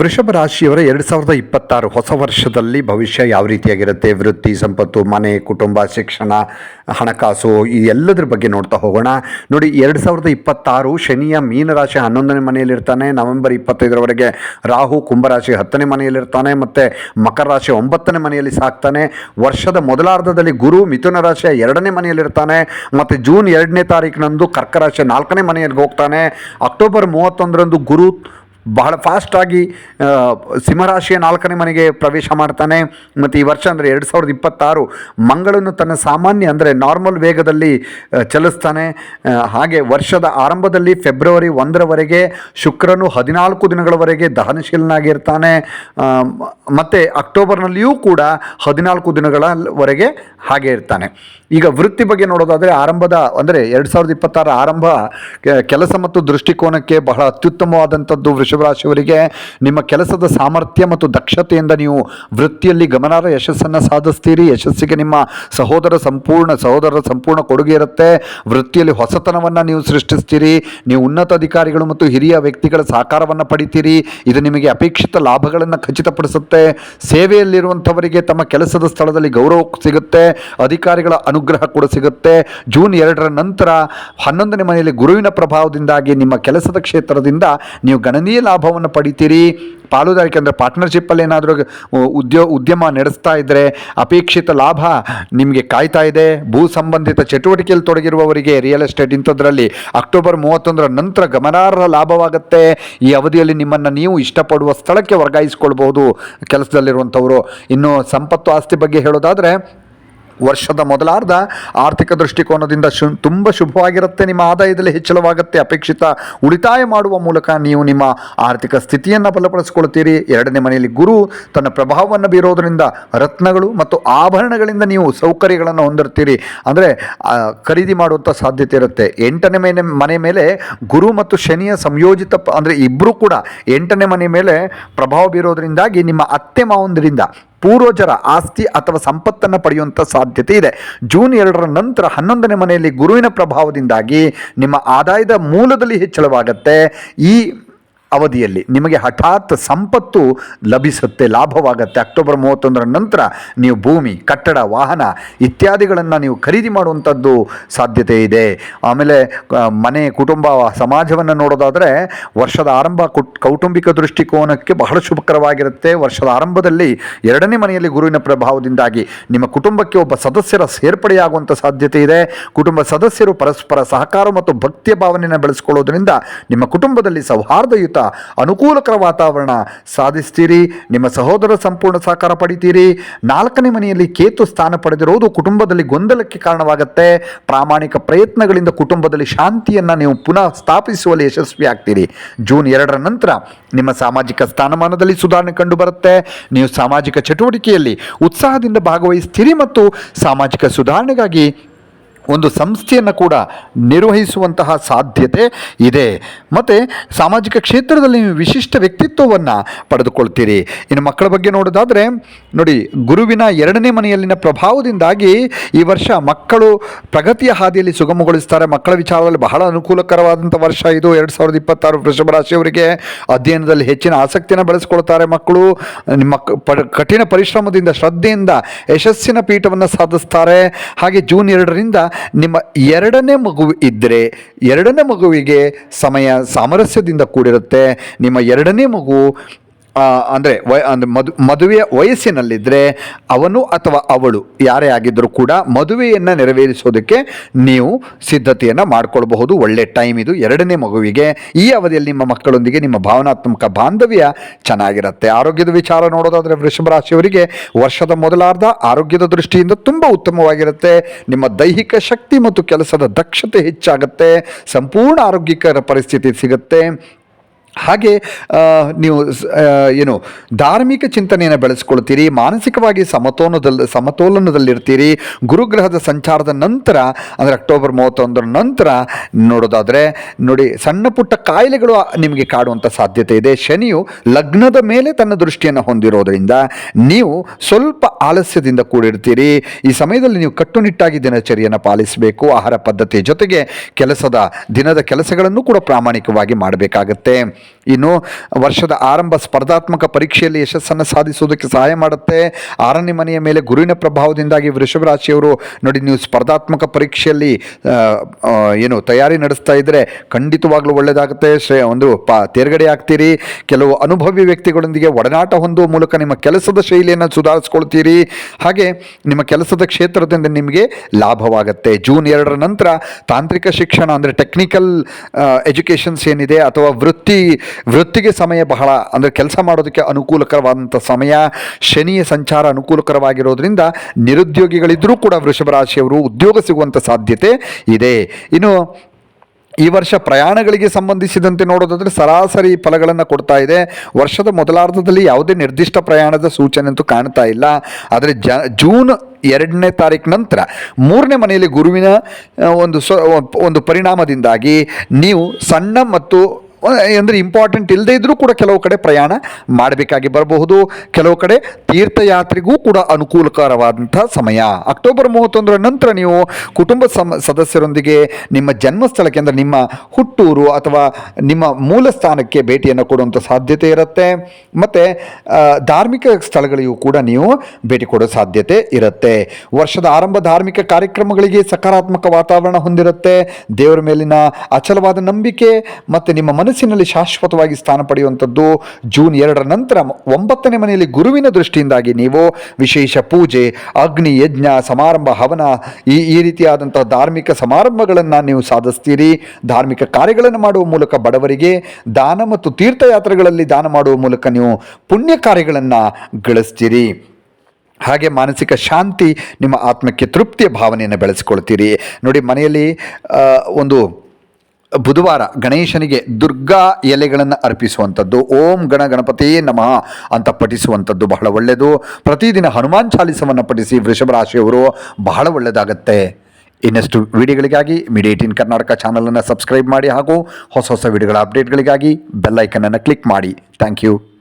ವೃಷಭ ರಾಶಿಯವರ ಎರಡು ಸಾವಿರದ ಇಪ್ಪತ್ತಾರು ಹೊಸ ವರ್ಷದಲ್ಲಿ ಭವಿಷ್ಯ ಯಾವ ರೀತಿಯಾಗಿರುತ್ತೆ? ವೃತ್ತಿ, ಸಂಪತ್ತು, ಮನೆ, ಕುಟುಂಬ, ಶಿಕ್ಷಣ, ಹಣಕಾಸು, ಈ ಎಲ್ಲದ್ರ ಬಗ್ಗೆ ನೋಡ್ತಾ ಹೋಗೋಣ. ನೋಡಿ, ಎರಡು ಸಾವಿರದ ಇಪ್ಪತ್ತಾರು ಶನಿಯ ಮೀನರಾಶಿ ಹನ್ನೊಂದನೇ ಮನೆಯಲ್ಲಿರ್ತಾನೆ, ನವೆಂಬರ್ ಇಪ್ಪತ್ತೈದರವರೆಗೆ ರಾಹು ಕುಂಭರಾಶಿ ಹತ್ತನೇ ಮನೆಯಲ್ಲಿರ್ತಾನೆ, ಮತ್ತು ಮಕರ ರಾಶಿ ಒಂಬತ್ತನೇ ಮನೆಯಲ್ಲಿ ಸಾಕ್ತಾನೆ. ವರ್ಷದ ಮೊದಲಾರ್ಧದಲ್ಲಿ ಗುರು ಮಿಥುನ ರಾಶಿಯ ಎರಡನೇ ಮನೆಯಲ್ಲಿರ್ತಾನೆ, ಮತ್ತು ಜೂನ್ ಎರಡನೇ ತಾರೀಕಿನಂದು ಕರ್ಕ ರಾಶಿಯ ನಾಲ್ಕನೇ ಮನೆಯಲ್ಲಿ ಹೋಗ್ತಾನೆ. ಅಕ್ಟೋಬರ್ ಮೂವತ್ತೊಂದರಂದು ಗುರು ಬಹಳ ಫಾಸ್ಟಾಗಿ ಸಿಂಹರಾಶಿಯ ನಾಲ್ಕನೇ ಮನೆಗೆ ಪ್ರವೇಶ ಮಾಡ್ತಾನೆ. ಮತ್ತು ಈ ವರ್ಷ ಅಂದರೆ ಎರಡು ಸಾವಿರದ ಇಪ್ಪತ್ತಾರು ಮಂಗಳನು ತನ್ನ ಸಾಮಾನ್ಯ ಅಂದರೆ ನಾರ್ಮಲ್ ವೇಗದಲ್ಲಿ ಚಲಿಸ್ತಾನೆ. ಹಾಗೆ ವರ್ಷದ ಆರಂಭದಲ್ಲಿ ಫೆಬ್ರವರಿ ಒಂದರವರೆಗೆ ಶುಕ್ರನು ಹದಿನಾಲ್ಕು ದಿನಗಳವರೆಗೆ ದಹನಶೀಲನಾಗಿರ್ತಾನೆ. ಮತ್ತು ಅಕ್ಟೋಬರ್ನಲ್ಲಿಯೂ ಕೂಡ ಹದಿನಾಲ್ಕು ದಿನಗಳವರೆಗೆ ಹಾಗೆ ಇರ್ತಾನೆ. ಈಗ ವೃತ್ತಿ ಬಗ್ಗೆ ನೋಡೋದಾದರೆ ಆರಂಭದ ಅಂದರೆ ಎರಡು ಸಾವಿರದ ಇಪ್ಪತ್ತಾರ ಆರಂಭ ಕೆಲಸ ಮತ್ತು ದೃಷ್ಟಿಕೋನಕ್ಕೆ ಬಹಳ ಅತ್ಯುತ್ತಮವಾದಂಥದ್ದು ವೃಷಭ ರಾಶಿಯವರಿಗೆ ನಿಮ್ಮ ಕೆಲಸದ ಸಾಮರ್ಥ್ಯ ಮತ್ತು ದಕ್ಷತೆಯಿಂದ ನೀವು ವೃತ್ತಿಯಲ್ಲಿ ಗಮನಾರ್ಹ ಯಶಸ್ಸನ್ನು ಸಾಧಿಸ್ತೀರಿ. ಯಶಸ್ಸಿಗೆ ನಿಮ್ಮ ಸಹೋದರ ಸಂಪೂರ್ಣ ಸಹೋದರರ ಸಂಪೂರ್ಣ ಕೊಡುಗೆ ಇರುತ್ತೆ. ವೃತ್ತಿಯಲ್ಲಿ ಹೊಸತನವನ್ನು ನೀವು ಸೃಷ್ಟಿಸ್ತೀರಿ. ನೀವು ಉನ್ನತ ಅಧಿಕಾರಿಗಳು ಮತ್ತು ಹಿರಿಯ ವ್ಯಕ್ತಿಗಳ ಸಹಕಾರವನ್ನು ಪಡಿತೀರಿ. ಇದು ನಿಮಗೆ ಅಪೇಕ್ಷಿತ ಲಾಭಗಳನ್ನು ಖಚಿತಪಡಿಸುತ್ತೆ. ಸೇವೆಯಲ್ಲಿರುವಂಥವರಿಗೆ ತಮ್ಮ ಕೆಲಸದ ಸ್ಥಳದಲ್ಲಿ ಗೌರವ ಸಿಗುತ್ತೆ. ಅಧಿಕಾರಿಗಳ ಅನುಗ್ರಹ ಕೂಡ ಸಿಗುತ್ತೆ. ಜೂನ್ ಎರಡರ ನಂತರ ಹನ್ನೊಂದನೇ ಮನೆಯಲ್ಲಿ ಗುರುವಿನ ಪ್ರಭಾವದಿಂದಾಗಿ ನಿಮ್ಮ ಕೆಲಸದ ಕ್ಷೇತ್ರದಿಂದ ನೀವು ಗಣನೀಯ ಲಾಭವನ್ನು ಪಡಿತೀರಿ? ಪಾಲುದಾರಿಕೆ ಅಂದರೆ ಪಾರ್ಟ್ನರ್ಶಿಪ್ಪಲ್ಲಿ ಏನಾದರೂ ಉದ್ಯೋ, ಉದ್ಯಮ ನಡೆಸ್ತಾ ಇದ್ದರೆ ಅಪೇಕ್ಷಿತ ಲಾಭ ನಿಮಗೆ ಕಾಯ್ತಾ ಇದೆ. ಭೂ ಸಂಬಂಧಿತ ಚಟುವಟಿಕೆಯಲ್ಲಿ ತೊಡಗಿರುವವರಿಗೆ ರಿಯಲ್ ಎಸ್ಟೇಟ್ ಇಂಥದ್ರಲ್ಲಿ ಅಕ್ಟೋಬರ್ ಮೂವತ್ತೊಂದರ ನಂತರ ಗಮನಾರ್ಹ ಲಾಭವಾಗುತ್ತೆ. ಈ ಅವಧಿಯಲ್ಲಿ ನಿಮ್ಮನ್ನು ನೀವು ಇಷ್ಟಪಡುವ ಸ್ಥಳಕ್ಕೆ ವರ್ಗಾಯಿಸಿಕೊಳ್ಬಹುದು ಕೆಲಸದಲ್ಲಿರುವಂಥವರು. ಇನ್ನು ಸಂಪತ್ತು ಆಸ್ತಿ ಬಗ್ಗೆ ಹೇಳೋದಾದರೆ ವರ್ಷದ ಮೊದಲಾರ್ಧ ಆರ್ಥಿಕ ದೃಷ್ಟಿಕೋನದಿಂದ ಶು, ತುಂಬ ಶುಭವಾಗಿರುತ್ತೆ. ನಿಮ್ಮ ಆದಾಯದಲ್ಲಿ ಹೆಚ್ಚಳವಾಗುತ್ತೆ. ಅಪೇಕ್ಷಿತ ಉಳಿತಾಯ ಮಾಡುವ ಮೂಲಕ ನೀವು ನಿಮ್ಮ ಆರ್ಥಿಕ ಸ್ಥಿತಿಯನ್ನು ಬಲಪಡಿಸಿಕೊಳ್ಳುತ್ತೀರಿ. ಎರಡನೇ ಮನೆಯಲ್ಲಿ ಗುರು ತನ್ನ ಪ್ರಭಾವವನ್ನು ಬೀರೋದರಿಂದ ರತ್ನಗಳು ಮತ್ತು ಆಭರಣಗಳಿಂದ ನೀವು ಸೌಕರ್ಯಗಳನ್ನು ಹೊಂದಿರ್ತೀರಿ ಅಂದರೆ ಖರೀದಿ ಮಾಡುವಂಥ ಸಾಧ್ಯತೆ ಇರುತ್ತೆ. ಎಂಟನೇ ಮನೆ ಮನೆ ಮೇಲೆ ಗುರು ಮತ್ತು ಶನಿಯ ಸಂಯೋಜಿತ ಅಂದರೆ ಇಬ್ಬರೂ ಕೂಡ ಎಂಟನೇ ಮನೆ ಮೇಲೆ ಪ್ರಭಾವ ಬೀರೋದರಿಂದಾಗಿ ನಿಮ್ಮ ಅತ್ತೆ ಮಾವಂದರಿಂದ ಪೂರ್ವಜರ ಆಸ್ತಿ ಅಥವಾ ಸಂಪತ್ತನ್ನು ಪಡೆಯುವಂಥ ಸಾಧ್ಯತೆ ಇದೆ. ಜೂನ್ ಎರಡರ ನಂತರ ಹನ್ನೊಂದನೇ ಮನೆಯಲ್ಲಿ ಗುರುವಿನ ಪ್ರಭಾವದಿಂದಾಗಿ ನಿಮ್ಮ ಆದಾಯದ ಮೂಲದಲ್ಲಿ ಹೆಚ್ಚಳವಾಗುತ್ತೆ. ಈ ಅವಧಿಯಲ್ಲಿ ನಿಮಗೆ ಹಠಾತ್ ಸಂಪತ್ತು ಲಭಿಸುತ್ತೆ, ಲಾಭವಾಗುತ್ತೆ. ಅಕ್ಟೋಬರ್ ಮೂವತ್ತೊಂದರ ನಂತರ ನೀವು ಭೂಮಿ, ಕಟ್ಟಡ, ವಾಹನ ಇತ್ಯಾದಿಗಳನ್ನು ನೀವು ಖರೀದಿ ಮಾಡುವಂಥದ್ದು ಸಾಧ್ಯತೆ ಇದೆ. ಆಮೇಲೆ ಮನೆ, ಕುಟುಂಬ, ಸಮಾಜವನ್ನು ನೋಡೋದಾದರೆ ವರ್ಷದ ಆರಂಭ ಕುಟ್, ಕೌಟುಂಬಿಕ ದೃಷ್ಟಿಕೋನಕ್ಕೆ ಬಹಳ ಶುಭಕರವಾಗಿರುತ್ತೆ. ವರ್ಷದ ಆರಂಭದಲ್ಲಿ ಎರಡನೇ ಮನೆಯಲ್ಲಿ ಗುರುವಿನ ಪ್ರಭಾವದಿಂದಾಗಿ ನಿಮ್ಮ ಕುಟುಂಬಕ್ಕೆ ಒಬ್ಬ ಸದಸ್ಯರ ಸೇರ್ಪಡೆಯಾಗುವಂಥ ಸಾಧ್ಯತೆ ಇದೆ. ಕುಟುಂಬ ಸದಸ್ಯರು ಪರಸ್ಪರ ಸಹಕಾರ ಮತ್ತು ಭಕ್ತಿಯ ಭಾವನೆಯನ್ನು ಬೆಳೆಸ್ಕೊಳ್ಳೋದ್ರಿಂದ ನಿಮ್ಮ ಕುಟುಂಬದಲ್ಲಿ ಸೌಹಾರ್ದಯುತ ಅನುಕೂಲಕರ ವಾತಾವರಣ ಸಾಧಿಸ್ತೀರಿ. ನಿಮ್ಮ ಸಹೋದರ ಸಂಪೂರ್ಣ ಸಹಕಾರ ಪಡಿತೀರಿ. ನಾಲ್ಕನೇ ಮನೆಯಲ್ಲಿ ಕೇತು ಸ್ಥಾನ ಪಡೆದಿರುವುದು ಕುಟುಂಬದಲ್ಲಿ ಗೊಂದಲಕ್ಕೆ ಕಾರಣವಾಗುತ್ತೆ. ಪ್ರಾಮಾಣಿಕ ಪ್ರಯತ್ನಗಳಿಂದ ಕುಟುಂಬದಲ್ಲಿ ಶಾಂತಿಯನ್ನು ನೀವು ಪುನಃ ಸ್ಥಾಪಿಸುವಲ್ಲಿ ಯಶಸ್ವಿ ಆಗ್ತೀರಿ. ಜೂನ್ ಎರಡರ ನಂತರ ನಿಮ್ಮ ಸಾಮಾಜಿಕ ಸ್ಥಾನಮಾನದಲ್ಲಿ ಸುಧಾರಣೆ ಕಂಡು ಬರುತ್ತೆ ನೀವು ಸಾಮಾಜಿಕ ಚಟುವಟಿಕೆಯಲ್ಲಿ ಉತ್ಸಾಹದಿಂದ ಭಾಗವಹಿಸ್ತೀರಿ ಮತ್ತು ಸಾಮಾಜಿಕ ಸುಧಾರಣೆಗಾಗಿ ಒಂದು ಸಂಸ್ಥೆಯನ್ನು ಕೂಡ ನಿರ್ವಹಿಸುವಂತಹ ಸಾಧ್ಯತೆ ಇದೆ. ಮತ್ತು ಸಾಮಾಜಿಕ ಕ್ಷೇತ್ರದಲ್ಲಿ ನೀವು ವಿಶಿಷ್ಟ ವ್ಯಕ್ತಿತ್ವವನ್ನು ಪಡೆದುಕೊಳ್ತೀರಿ. ಇನ್ನು ಮಕ್ಕಳ ಬಗ್ಗೆ ನೋಡೋದಾದರೆ, ನೋಡಿ, ಗುರುವಿನ ಎರಡನೇ ಮನೆಯಲ್ಲಿನ ಪ್ರಭಾವದಿಂದಾಗಿ ಈ ವರ್ಷ ಮಕ್ಕಳು ಪ್ರಗತಿಯ ಹಾದಿಯಲ್ಲಿ ಸುಗಮಗೊಳಿಸ್ತಾರೆ. ಮಕ್ಕಳ ವಿಚಾರದಲ್ಲಿ ಬಹಳ ಅನುಕೂಲಕರವಾದಂಥ ವರ್ಷ ಇದು. ಎರಡು ಸಾವಿರದ ಇಪ್ಪತ್ತಾರು ವೃಷಭ ರಾಶಿಯವರಿಗೆ ಅಧ್ಯಯನದಲ್ಲಿ ಹೆಚ್ಚಿನ ಆಸಕ್ತಿಯನ್ನು ಬೆಳೆಸ್ಕೊಳ್ತಾರೆ ಮಕ್ಕಳು. ನಿಮ್ಮ ಕಠಿಣ ಪರಿಶ್ರಮದಿಂದ, ಶ್ರದ್ಧೆಯಿಂದ ಯಶಸ್ಸಿನ ಪೀಠವನ್ನು ಸಾಧಿಸ್ತಾರೆ. ಹಾಗೆ ಜೂನ್ ಎರಡರಿಂದ ನಿಮ್ಮ ಎರಡನೇ ಮಗು ಇದ್ದರೆ ಎರಡನೇ ಮಗುವಿಗೆ ಸಮಯ ಸಾಮರಸ್ಯದಿಂದ ಕೂಡಿರುತ್ತೆ. ನಿಮ್ಮ ಎರಡನೇ ಮಗು ಅಂದರೆ ವಯ, ಅಂದರೆ ಮದು, ಮದುವೆಯ ವಯಸ್ಸಿನಲ್ಲಿದ್ದರೆ ಅವನು ಅಥವಾ ಅವಳು ಯಾರೇ ಆಗಿದ್ದರೂ ಕೂಡ ಮದುವೆಯನ್ನು ನೆರವೇರಿಸೋದಕ್ಕೆ ನೀವು ಸಿದ್ಧತೆಯನ್ನು ಮಾಡಿಕೊಳ್ಬಹುದು. ಒಳ್ಳೆ ಟೈಮ್ ಇದು. ಎರಡನೇ ಮಗುವಿಗೆ ಈ ಅವಧಿಯಲ್ಲಿ ನಿಮ್ಮ ಮಕ್ಕಳೊಂದಿಗೆ ನಿಮ್ಮ ಭಾವನಾತ್ಮಕ ಬಾಂಧವ್ಯ ಚೆನ್ನಾಗಿರುತ್ತೆ. ಆರೋಗ್ಯದ ವಿಚಾರ ನೋಡೋದಾದರೆ ವೃಷಭ ರಾಶಿಯವರಿಗೆ ವರ್ಷದ ಮೊದಲಾರ್ಧ ಆರೋಗ್ಯದ ದೃಷ್ಟಿಯಿಂದ ತುಂಬ ಉತ್ತಮವಾಗಿರುತ್ತೆ. ನಿಮ್ಮ ದೈಹಿಕ ಶಕ್ತಿ ಮತ್ತು ಕೆಲಸದ ದಕ್ಷತೆ ಹೆಚ್ಚಾಗುತ್ತೆ. ಸಂಪೂರ್ಣ ಆರೋಗ್ಯಕರ ಪರಿಸ್ಥಿತಿ ಸಿಗುತ್ತೆ. ಹಾಗೆ ನೀವು ಏನು, ಧಾರ್ಮಿಕ ಚಿಂತನೆಯನ್ನು ಬೆಳೆಸ್ಕೊಳ್ತೀರಿ, ಮಾನಸಿಕವಾಗಿ ಸಮತೋಲನದಲ್ಲಿ ಸಮತೋಲನದಲ್ಲಿರ್ತೀರಿ, ಗುರುಗ್ರಹದ ಸಂಚಾರದ ನಂತರ, ಅಂದರೆ ಅಕ್ಟೋಬರ್ ಮೂವತ್ತೊಂದರ ನಂತರ, ನೋಡೋದಾದರೆ, ನೋಡಿ, ಸಣ್ಣ ಪುಟ್ಟ ಕಾಯಿಲೆಗಳು ನಿಮಗೆ ಕಾಡುವಂಥ ಸಾಧ್ಯತೆ ಇದೆ. ಶನಿಯು ಲಗ್ನದ ಮೇಲೆ ತನ್ನ ದೃಷ್ಟಿಯನ್ನು ಹೊಂದಿರೋದರಿಂದ, ನೀವು ಸ್ವಲ್ಪ ಆಲಸ್ಯದಿಂದ ಕೂಡಿರ್ತೀರಿ. ಈ ಸಮಯದಲ್ಲಿ ನೀವು ಕಟ್ಟುನಿಟ್ಟಾಗಿ ದಿನಚರಿಯನ್ನು ಪಾಲಿಸಬೇಕು. ಆಹಾರ ಪದ್ಧತಿಯ ಜೊತೆಗೆ ಕೆಲಸದ, ದಿನದ ಕೆಲಸಗಳನ್ನು ಕೂಡ ಪ್ರಾಮಾಣಿಕವಾಗಿ ಮಾಡಬೇಕಾಗತ್ತೆ. ಇನ್ನು ವರ್ಷದ ಆರಂಭ ಸ್ಪರ್ಧಾತ್ಮಕ ಪರೀಕ್ಷೆಯಲ್ಲಿ ಯಶಸ್ಸನ್ನು ಸಾಧಿಸುವುದಕ್ಕೆ ಸಹಾಯ ಮಾಡುತ್ತೆ. ಆರನೇ ಮನೆಯ ಮೇಲೆ ಗುರುವಿನ ಪ್ರಭಾವದಿಂದಾಗಿ ವೃಷಭ ರಾಶಿಯವರು ನೋಡಿ ನೀವು ಸ್ಪರ್ಧಾತ್ಮಕ ಪರೀಕ್ಷೆಯಲ್ಲಿ ಏನು ತಯಾರಿ ನಡೆಸ್ತಾ ಇದ್ದರೆ ಖಂಡಿತವಾಗ್ಲೂ ಒಳ್ಳೆಯದಾಗುತ್ತೆ ಶ್ರೇ, ಒಂದು ಪ, ತೇರ್ಗಡೆ ಆಗ್ತೀರಿ. ಕೆಲವು ಅನುಭವಿ ವ್ಯಕ್ತಿಗಳೊಂದಿಗೆ ಒಡನಾಟ ಹೊಂದುವ ಮೂಲಕ ನಿಮ್ಮ ಕೆಲಸದ ಶೈಲಿಯನ್ನು ಸುಧಾರಿಸ್ಕೊಳ್ತೀರಿ. ಹಾಗೆ ನಿಮ್ಮ ಕೆಲಸದ ಕ್ಷೇತ್ರದಿಂದ ನಿಮಗೆ ಲಾಭವಾಗುತ್ತೆ. ಜೂನ್ ಎರಡರ ನಂತರ ತಾಂತ್ರಿಕ ಶಿಕ್ಷಣ ಅಂದರೆ ಟೆಕ್ನಿಕಲ್ ಎಜುಕೇಷನ್ಸ್ ಏನಿದೆ ಅಥವಾ ವೃತ್ತಿ ವೃತ್ತಿಗೆ ಸಮಯ ಬಹಳ ಅಂದರೆ ಕೆಲಸ ಮಾಡೋದಕ್ಕೆ ಅನುಕೂಲಕರವಾದಂಥ ಸಮಯ, ಶನಿಯ ಸಂಚಾರ ಅನುಕೂಲಕರವಾಗಿರೋದ್ರಿಂದ ನಿರುದ್ಯೋಗಿಗಳಿದ್ದರೂ ಕೂಡ ವೃಷಭ ರಾಶಿಯವರು ಉದ್ಯೋಗ ಸಿಗುವಂಥ ಸಾಧ್ಯತೆ ಇದೆ. ಇನ್ನು ಈ ವರ್ಷ ಪ್ರಯಾಣಗಳಿಗೆ ಸಂಬಂಧಿಸಿದಂತೆ ನೋಡೋದಾದರೆ ಸರಾಸರಿ ಫಲಗಳನ್ನು ಕೊಡ್ತಾ ಇದೆ. ವರ್ಷದ ಮೊದಲಾರ್ಧದಲ್ಲಿ ಯಾವುದೇ ನಿರ್ದಿಷ್ಟ ಪ್ರಯಾಣದ ಸೂಚನೆ ಅಂತೂ ಕಾಣ್ತಾ ಇಲ್ಲ. ಆದರೆ ಜ, ಜೂನ್ ಎರಡನೇ ತಾರೀಕು ನಂತರ ಮೂರನೇ ಮನೆಯಲ್ಲಿ ಗುರುವಿನ ಒಂದು ಒಂದು ಪರಿಣಾಮದಿಂದಾಗಿ ನೀವು ಸಣ್ಣ ಮತ್ತು ಅಂದರೆ ಇಂಪಾರ್ಟೆಂಟ್ ಇಲ್ಲದೇ ಇದ್ದರೂ ಕೂಡ ಕೆಲವು ಕಡೆ ಪ್ರಯಾಣ ಮಾಡಬೇಕಾಗಿ ಬರಬಹುದು. ಕೆಲವು ಕಡೆ ತೀರ್ಥಯಾತ್ರೆಗೂ ಕೂಡ ಅನುಕೂಲಕರವಾದಂಥ ಸಮಯ. ಅಕ್ಟೋಬರ್ ಮೂವತ್ತೊಂದರ ನಂತರ ನೀವು ಕುಟುಂಬ ಸಮ, ಸದಸ್ಯರೊಂದಿಗೆ ನಿಮ್ಮ ಜನ್ಮಸ್ಥಳಕ್ಕೆ ಅಂದರೆ ನಿಮ್ಮ ಹುಟ್ಟೂರು ಅಥವಾ ನಿಮ್ಮ ಮೂಲ ಸ್ಥಾನಕ್ಕೆ ಭೇಟಿಯನ್ನು ಕೊಡುವಂಥ ಸಾಧ್ಯತೆ ಇರುತ್ತೆ. ಮತ್ತು ಧಾರ್ಮಿಕ ಸ್ಥಳಗಳಿಗೂ ಕೂಡ ನೀವು ಭೇಟಿ ಕೊಡೋ ಸಾಧ್ಯತೆ ಇರುತ್ತೆ. ವರ್ಷದ ಆರಂಭ ಧಾರ್ಮಿಕ ಕಾರ್ಯಕ್ರಮಗಳಿಗೆ ಸಕಾರಾತ್ಮಕ ವಾತಾವರಣ ಹೊಂದಿರುತ್ತೆ. ದೇವರ ಮೇಲಿನ ಅಚಲವಾದ ನಂಬಿಕೆ ಮತ್ತು ನಿಮ್ಮ ಮನಸ್ಸಿನಲ್ಲಿ ಶಾಶ್ವತವಾಗಿ ಸ್ಥಾನ ಪಡೆಯುವಂಥದ್ದು ಜೂನ್ ಎರಡರ ನಂತರ ಒಂಬತ್ತನೇ ಮನೆಯಲ್ಲಿ ಗುರುವಿನ ದೃಷ್ಟಿಯಿಂದಾಗಿ ನೀವು ವಿಶೇಷ ಪೂಜೆ, ಅಗ್ನಿ, ಯಜ್ಞ, ಸಮಾರಂಭ, ಹವನ ಈ ಈ ರೀತಿಯಾದಂತಹ ಧಾರ್ಮಿಕ ಸಮಾರಂಭಗಳನ್ನು ನೀವು ಸಾಧಿಸ್ತೀರಿ. ಧಾರ್ಮಿಕ ಕಾರ್ಯಗಳನ್ನು ಮಾಡುವ ಮೂಲಕ ಬಡವರಿಗೆ ದಾನ ಮತ್ತು ತೀರ್ಥಯಾತ್ರೆಗಳಲ್ಲಿ ದಾನ ಮಾಡುವ ಮೂಲಕ ನೀವು ಪುಣ್ಯ ಕಾರ್ಯಗಳನ್ನು ಗಳಿಸ್ತೀರಿ. ಹಾಗೆ ಮಾನಸಿಕ ಶಾಂತಿ ನಿಮ್ಮ ಆತ್ಮಕ್ಕೆ ತೃಪ್ತಿಯ ಭಾವನೆಯನ್ನು ಬೆಳೆಸ್ಕೊಳ್ತೀರಿ. ನೋಡಿ ಮನೆಯಲ್ಲಿ ಒಂದು ಬುಧವಾರ ಗಣೇಶನಿಗೆ ದುರ್ಗಾ ಎಲೆಗಳನ್ನು ಅರ್ಪಿಸುವಂಥದ್ದು. ಓಂ ಗಣ ಗಣಪತಿಯೇ ನಮಃ ಅಂತ ಪಠಿಸುವಂಥದ್ದು ಬಹಳ ಒಳ್ಳೆಯದು. ಪ್ರತಿದಿನ ಹನುಮಾನ್ ಚಾಲಿಸವನ್ನು ಪಠಿಸಿ ವೃಷಭ ರಾಶಿಯವರು ಬಹಳ ಒಳ್ಳೆಯದಾಗತ್ತೆ. ಇನ್ನಷ್ಟು ವಿಡಿಯೋಗಳಿಗಾಗಿ ಮೀಡಿಯೇಟ್ ಇನ್ ಕರ್ನಾಟಕ ಚಾನಲನ್ನು ಸಬ್ಸ್ಕ್ರೈಬ್ ಮಾಡಿ ಹಾಗೂ ಹೊಸ ಹೊಸ ವಿಡಿಯೋಗಳ ಅಪ್ಡೇಟ್ಗಳಿಗಾಗಿ ಬೆಲ್ಲೈಕನನ್ನು ಕ್ಲಿಕ್ ಮಾಡಿ. Thank you